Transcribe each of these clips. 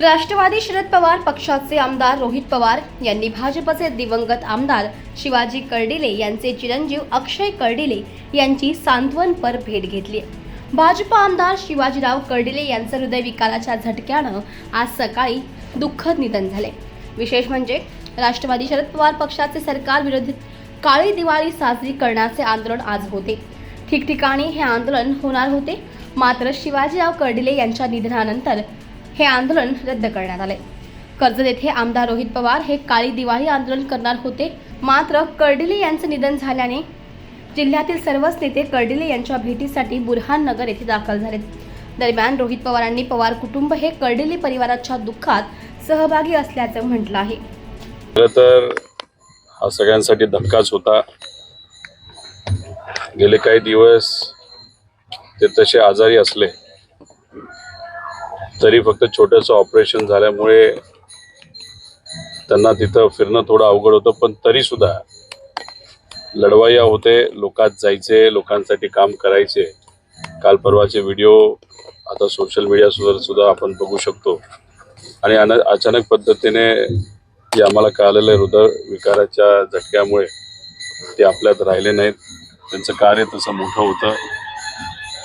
राष्ट्रवादी शरद पवार पक्षाचे आमदार रोहित पवार यांनी भाजपचे दिवंगत आमदार शिवाजी कर्डिले यांचे चिरंजीव अक्षय कर्डिले यांची सांत्वनपर भेट घेतली. भाजप आमदार शिवाजीराव कर्डिले यांचं हृदयविकाराच्या झटक्यानं आज सकाळी दुःखद निधन झाले. विशेष म्हणजे राष्ट्रवादी शरद पवार पक्षाचे सरकार विरोधी काळी दिवाळी साजरी करण्याचे आंदोलन आज होते. ठिकठिकाणी हे आंदोलन होणार होते. मात्र शिवाजीराव कर्डिले यांच्या निधनानंतर हे आंदोलन रद्द करण्यात आले. कर्जत येथे आमदार रोहित पवार हे काळी दिवाळी आंदोलन करणार होते. मात्र कर्डिले यांचं निधन झाल्याने जिल्ह्यातील सर्वच नेते कर्डिले यांच्या भेटीसाठी बुरहाननगर येथे दाखल झालेत दरम्यान रोहित पवारांनी पवार कुटुंब हे कर्डिले परिवाराच्या दुःखात सहभागी असल्याचं म्हटलं आहे. खरं तर हा सगळ्यांसाठी धक्काच होता. गेले काही दिवस ते तसे आजारी असले. तरी फक्त छोटंसं ऑपरेशन झाल्यामुळे त्यांना तिथं फिरणं थोडं अवघड होतं पण तरी सुद्धा होते लोकात जायचे लोकांसाठी काम करायचे. काल परवाचे व्हिडिओ आता सोशल मीडियावर सुद्धा आपण बघू शकतो. आणि अन- अचानक पद्धतीने जे आम्हाला कळालेलं आहे हृदय विकाराच्या झटक्यामुळे ते आपल्यात राहिले नाहीत. त्यांचं कार्य तसं मोठं होतं.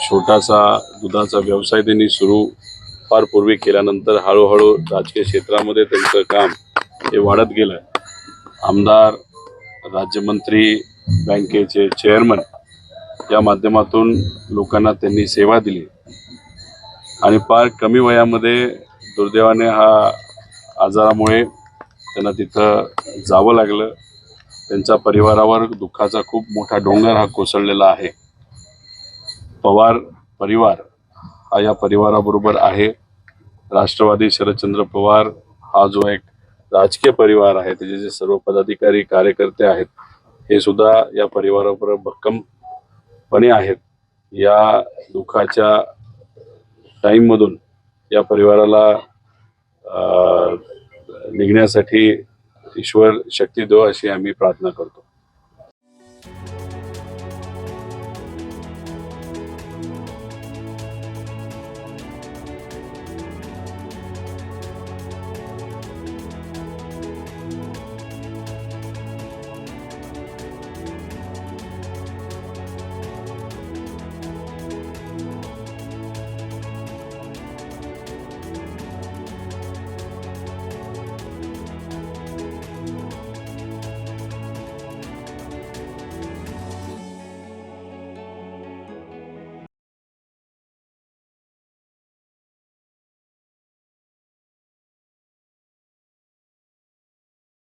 छोटासा दुधाचा व्यवसाय त्यांनी सुरू फार पूर्वी केल्यानंतर हळूहळू राजकीय क्षेत्रामध्ये त्यांचं काम हे वाढत गेलं. आमदार राज्यमंत्री बँकेचे चेअरमन या माध्यमातून लोकांना त्यांनी सेवा दिली. आणि फार कमी वयामध्ये दुर्दैवाने हा आजारामुळे त्यांना तिथं जावं लागलं. त्यांच्या परिवारावर दुःखाचा खूप मोठा डोंगर हा कोसळलेला आहे. पवार परिवार हा या परिवाराबरोबर आहे. राष्ट्रवादी शरदचंद्र पवार हा जो एक राजकीय परिवार आहे त्याचे जे सर्व पदाधिकारी कार्यकर्ते आहेत हे सुद्धा या परिवारावर भक्कमपणे आहेत. या दुःखाच्या टाईममधून या परिवाराला निघण्यासाठी ईश्वर शक्ती दो अशी आम्ही प्रार्थना करतो.